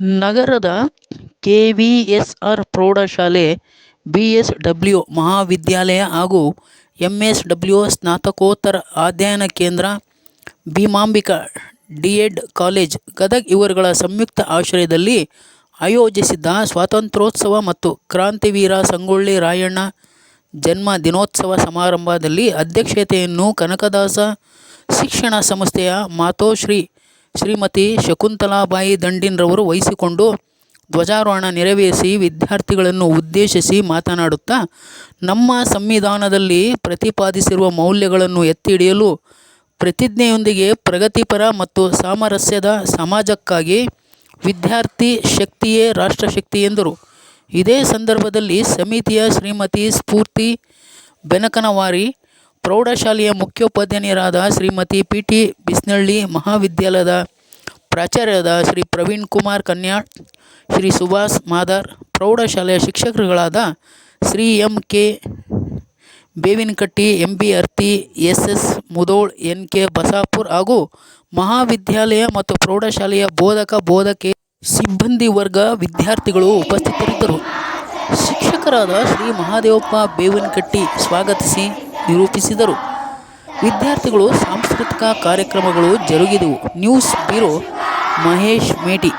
ನಗರದ ಕೆವಿಎಸ್ಆರ್ ಪ್ರೌಢಶಾಲೆ ಬಿಎಸ್ಡಬ್ಲ್ಯೂ ಮಹಾವಿದ್ಯಾಲಯ ಹಾಗೂ ಎಂಎಸ್ಡಬ್ಲ್ಯೂ ಸ್ನಾತಕೋತ್ತರ ಅಧ್ಯಯನ ಕೇಂದ್ರ ಭೀಮಾಂಬಿಕಾ ಡಿಎಡ್ ಕಾಲೇಜ್ ಗದಗ್ ಇವರುಗಳ ಸಂಯುಕ್ತ ಆಶ್ರಯದಲ್ಲಿ ಆಯೋಜಿಸಿದ್ದ ಸ್ವಾತಂತ್ರ್ಯೋತ್ಸವ ಮತ್ತು ಕ್ರಾಂತಿವೀರ ಸಂಗೊಳ್ಳಿ ರಾಯಣ್ಣ ಜನ್ಮ ದಿನೋತ್ಸವ ಸಮಾರಂಭದಲ್ಲಿ ಅಧ್ಯಕ್ಷತೆಯನ್ನು ಕನಕದಾಸ ಶಿಕ್ಷಣ ಸಂಸ್ಥೆಯ ಮಾತೋಶ್ರೀ ಶ್ರೀಮತಿ ಶಕುಂತಲಾಬಾಯಿ ದಂಡಿನ್ರವರು ವಹಿಸಿಕೊಂಡು ಧ್ವಜಾರೋಹಣ ನೆರವೇರಿಸಿ ವಿದ್ಯಾರ್ಥಿಗಳನ್ನು ಉದ್ದೇಶಿಸಿ ಮಾತನಾಡುತ್ತಾ ನಮ್ಮ ಸಂವಿಧಾನದಲ್ಲಿ ಪ್ರತಿಪಾದಿಸಿರುವ ಮೌಲ್ಯಗಳನ್ನು ಎತ್ತಿ ಹಿಡಿಯಲು ಪ್ರತಿಜ್ಞೆಯೊಂದಿಗೆ ಪ್ರಗತಿಪರ ಮತ್ತು ಸಾಮರಸ್ಯದ ಸಮಾಜಕ್ಕಾಗಿ ವಿದ್ಯಾರ್ಥಿ ಶಕ್ತಿಯೇ ರಾಷ್ಟ್ರಶಕ್ತಿ ಎಂದರು. ಇದೇ ಸಂದರ್ಭದಲ್ಲಿ ಸಮಿತಿಯ ಶ್ರೀಮತಿ ಸ್ಫೂರ್ತಿ ಬೆನಕನವಾರಿ, ಪ್ರೌಢಶಾಲೆಯ ಮುಖ್ಯೋಪಾಧ್ಯಾಯರಾದ ಶ್ರೀಮತಿ ಪಿ. ಟಿ. ಬಿಸ್ನಳ್ಳಿ, ಮಹಾವಿದ್ಯಾಲಯದ ಪ್ರಾಚಾರ್ಯರಾದ ಶ್ರೀ ಪ್ರವೀಣ್ ಕುಮಾರ್ ಕನ್ಯಾಳ್, ಶ್ರೀ ಸುಭಾಷ್ ಮಾದರ್ ಪ್ರೌಢಶಾಲೆಯ ಶಿಕ್ಷಕರುಗಳಾದ Shri M. K. Bevinakatti, M. B. Arti, S. S. Mudhol N. K. Basapur ಹಾಗೂ ಮಹಾವಿದ್ಯಾಲಯ ಮತ್ತು ಪ್ರೌಢಶಾಲೆಯ ಬೋಧಕ ಬೋಧಕೆ ಸಿಬ್ಬಂದಿ ವರ್ಗ, ವಿದ್ಯಾರ್ಥಿಗಳು ಉಪಸ್ಥಿತರಿದ್ದರು. ಶಿಕ್ಷಕರಾದ ಶ್ರೀ ಮಹಾದೇವಪ್ಪ ಬೇವಿನಕಟ್ಟಿ ಸ್ವಾಗತಿಸಿ ನಿರೂಪಿಸಿದರು. ವಿದ್ಯಾರ್ಥಿಗಳು ಸಾಂಸ್ಕೃತಿಕ ಕಾರ್ಯಕ್ರಮಗಳು ಜರುಗಿದವು. News bureau, Mahesh Meti.